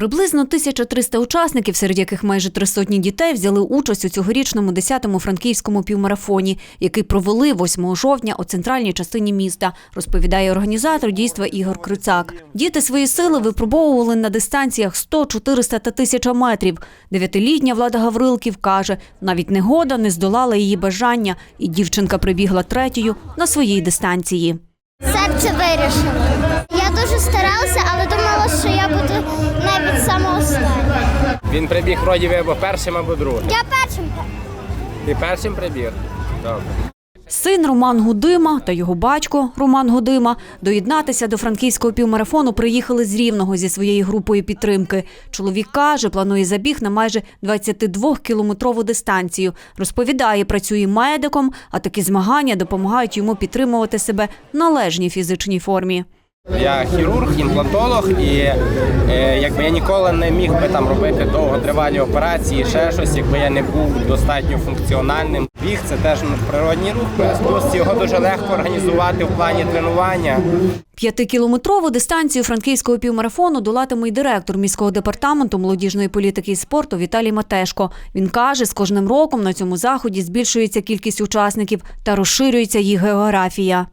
Приблизно 1300 учасників, серед яких майже три сотні дітей, взяли участь у цьогорічному 10-му франківському півмарафоні, який провели 8 жовтня у центральній частині міста, розповідає організатор дійства Ігор Крицак. Діти свої сили випробовували на дистанціях 100, 400 та 1000 метрів. Дев'ятилітня Влада Гаврилків каже, навіть негода не здолала її бажання, і дівчинка прибігла третьою на своїй дистанції. Серце вирішило. Я дуже старалася, але думала, що я буду. Він прибіг вроді ви або першим, або другим. Я першим. Ти першим прибіг? Добре. Син Роман Гудима та його батько Роман Гудима доєднатися до франківського півмарафону приїхали з Рівного зі своєю групою підтримки. Чоловік каже, планує забіг на майже 22-кілометрову дистанцію. Розповідає, працює медиком, а такі змагання допомагають йому підтримувати себе в належній фізичній формі. Я хірург, імплантолог, і е, якби я ніколи не міг би там робити довготривалі операції, ще щось, якби я не був достатньо функціональним. Біг це теж природній рух, плюс його дуже легко організувати в плані тренування. П'ятикілометрову дистанцію франківського півмарафону долатиме й директор міського департаменту молодіжної політики і спорту Віталій Матешко. Він каже, з кожним роком на цьому заході збільшується кількість учасників та розширюється їх географія.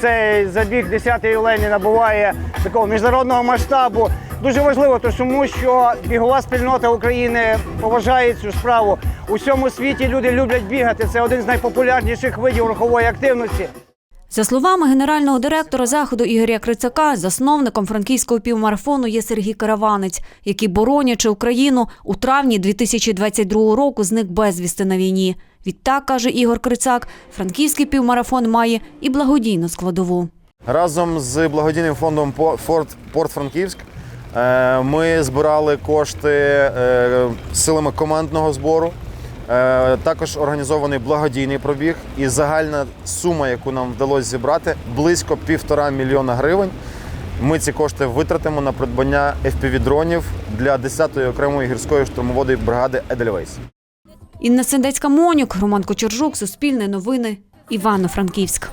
Цей забіг 10-ї Лені набуває такого міжнародного масштабу. Дуже важливо, тому що бігова спільнота України поважає цю справу. У всьому світі люди люблять бігати. Це один з найпопулярніших видів рухової активності. За словами генерального директора заходу Ігоря Крицака, засновником франківського півмарафону є Сергій Караванець, який, боронячи Україну, у травні 2022 року зник безвісти на війні. Відтак, каже Ігор Крицак, франківський півмарафон має і благодійну складову. Разом з благодійним фондом По- Порт Франківськ е, ми збирали кошти е, силами командного збору. Е, Також організований благодійний пробіг, і загальна сума, яку нам вдалося зібрати, близько півтора мільйона гривень. Ми ці кошти витратимо на придбання FPV-дронів для 10-ї окремої гірської штурмової бригади Едельвейс. Інна Сендецька Монюк, Роман Кочержук, Суспільне новини, Івано-Франківськ.